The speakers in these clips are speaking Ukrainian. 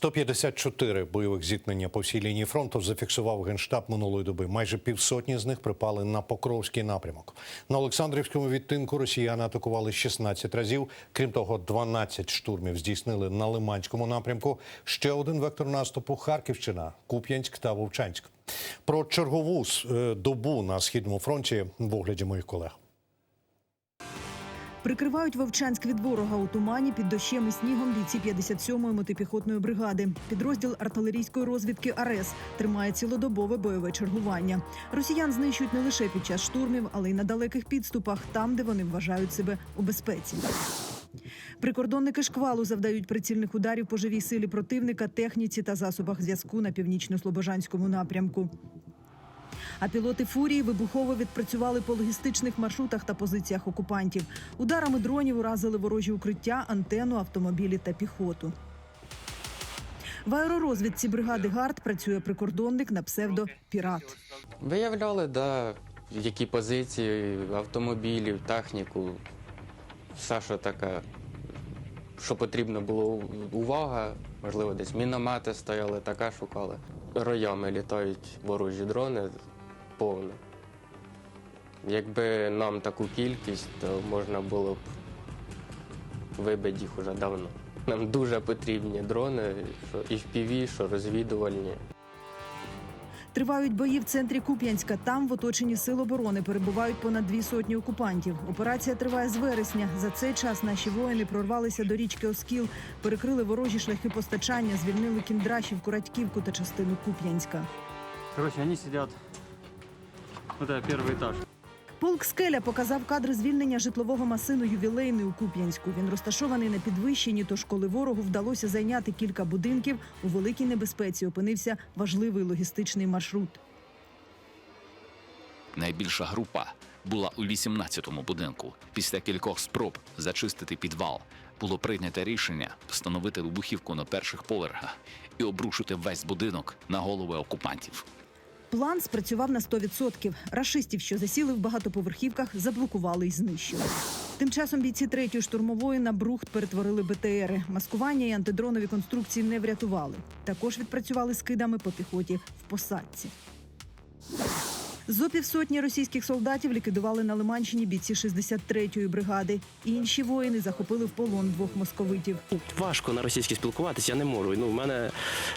154 бойових зіткнення по всій лінії фронту зафіксував генштаб минулої доби. Майже півсотні з них припали на Покровський напрямок. На Олександрівському відтинку росіяни атакували 16 разів. Крім того, 12 штурмів здійснили на Лиманському напрямку. Ще один вектор наступу Харківщина, Куп'янськ та Вовчанськ. Про чергову е, добу на східному фронті в огляді моїх колег. Прикривають Вовчанськ від ворога у тумані під дощем і снігом бійці 57-ї мотопіхотної бригади. Підрозділ артилерійської розвідки АРЕС тримає цілодобове бойове чергування. Росіян знищують не лише під час штурмів, але й на далеких підступах, там, де вони вважають себе у безпеці. Прикордонники шквалу завдають прицільних ударів по живій силі противника, техніці та засобах зв'язку на північно-слобожанському напрямку. А пілоти фурії вибухово відпрацювали по логістичних маршрутах та позиціях окупантів. Ударами дронів уразили ворожі укриття, антенну, автомобілі та піхоту. В аеророзвідці бригади ГАРД працює прикордонник на псевдо Пірат. Виявляли, да, які позиції, автомобілів, техніку, що таке, що потрібно було увага, можливо, десь міномети стояли, таке шукали. Роями літають ворожі дрони повно. Якби нам таку кількість, то можна було б вибити їх уже давно. Нам дуже потрібні дрони, що і впіві, що розвідувальні. Тривають бої в центрі Куп'янська. Там в оточенні сил оборони перебувають понад дві сотні окупантів. Операція триває з вересня. За цей час наші воїни прорвалися до річки Оскіл, перекрили ворожі шляхи постачання, звільнили кіндрашів, Куратьківку та частину Куп'янська. Короче, они сидят. Вот это первый этаж. Полк Скеля показав кадри звільнення житлового масину ювілейний у Куп'янську. Він розташований на підвищенні, тож коли ворогу вдалося зайняти кілька будинків, у великій небезпеці опинився важливий логістичний маршрут. Найбільша група була у 18-му будинку. Після кількох спроб зачистити підвал було прийнято рішення встановити вибухівку на перших поверхах і обрушити весь будинок на голови окупантів. План спрацював на 100%. Рашистів, що засіли в багатоповерхівках, заблокували і знищили. Тим часом бійці третьої штурмової на брухт перетворили БТРи. Маскування і антидронові конструкції не врятували. Також відпрацювали скидами по піхоті в посадці. Зо півсотні російських солдатів ліквідували на Лиманщині бійці 63-ї бригади. Інші воїни захопили в полон двох московитів. Важко на російській спілкуватися, я не можу. Ну, в мене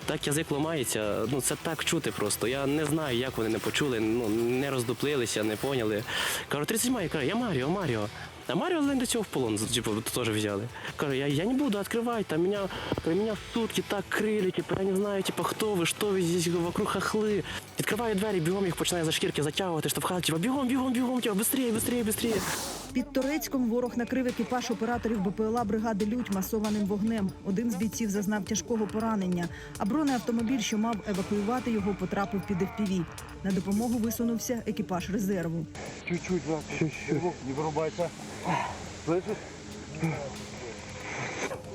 так язик ламається, ну це так чути просто. Я не знаю, як вони не почули, ну не роздуплилися, не поняли. Кажу, 37 я кажу, я Маріо, Маріо. А Маріо Лен до цього в полон типу, теж взяли. Кажу, я, я не буду відкривати, там меня, меня сутки так крили, типу, я не знаю, типу, хто ви, що ви здесь вокруг хахли. Відкриваю двері, бігом їх починаю за шкірки затягувати, штовхати, типу, бігом, бігом, бігом, типу, быстрее, быстрее, быстрее. Під Торецьком ворог накрив екіпаж операторів БПЛА бригади Лють масованим вогнем. Один з бійців зазнав тяжкого поранення, а бронеавтомобіль, що мав евакуювати його, потрапив під FPV. На допомогу висунувся екіпаж резерву. Чуть-чуть. Не вырубайся. Слышишь?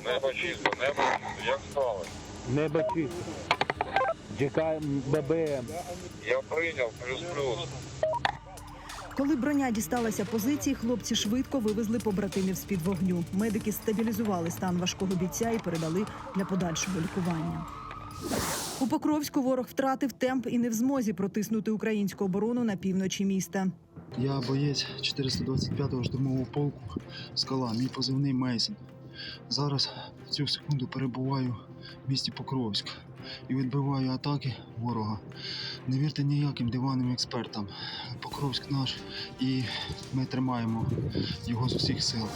Небо чисто, небо як стало. Небо чисто. Чекаємо ББМ. Я прийняв плюс-плюс. Коли броня дісталася позиції, хлопці швидко вивезли побратимів з під вогню. Медики стабілізували стан важкого бійця і передали для подальшого лікування. У Покровську ворог втратив темп і не в змозі протиснути українську оборону на півночі міста. Я боєць 425-го штурмового полку скала, мій позивний Мейсон. Зараз в цю секунду перебуваю в місті Покровськ і відбиваю атаки ворога. Не вірте ніяким диванним експертам. Покровськ наш, і ми тримаємо його з усіх сил.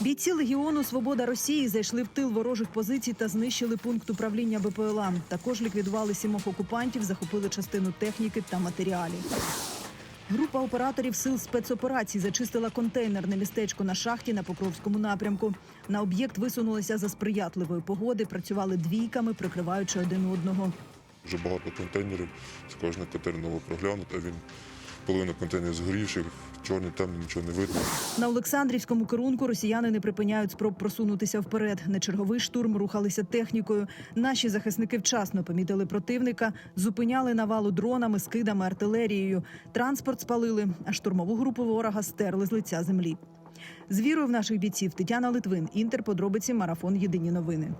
Бійці легіону Свобода Росії зайшли в тил ворожих позицій та знищили пункт управління БПЛА. Також ліквідували сімох окупантів, захопили частину техніки та матеріалів. Група операторів сил спецоперацій зачистила контейнерне містечко на шахті на Покровському напрямку. На об'єкт висунулися за сприятливої погоди, працювали двійками, прикриваючи один одного. Вже багато контейнерів, з кожного контейнер проглянути, він половина контейнерів згорівших, чорний, темний, нічого не видно. На Олександрівському керунку росіяни не припиняють спроб просунутися вперед. На черговий штурм рухалися технікою. Наші захисники вчасно помітили противника, зупиняли навалу дронами, скидами, артилерією. Транспорт спалили, а штурмову групу ворога стерли з лиця землі. З вірою в наших бійців Тетяна Литвин, Інтер, подробиці, марафон. Єдині новини.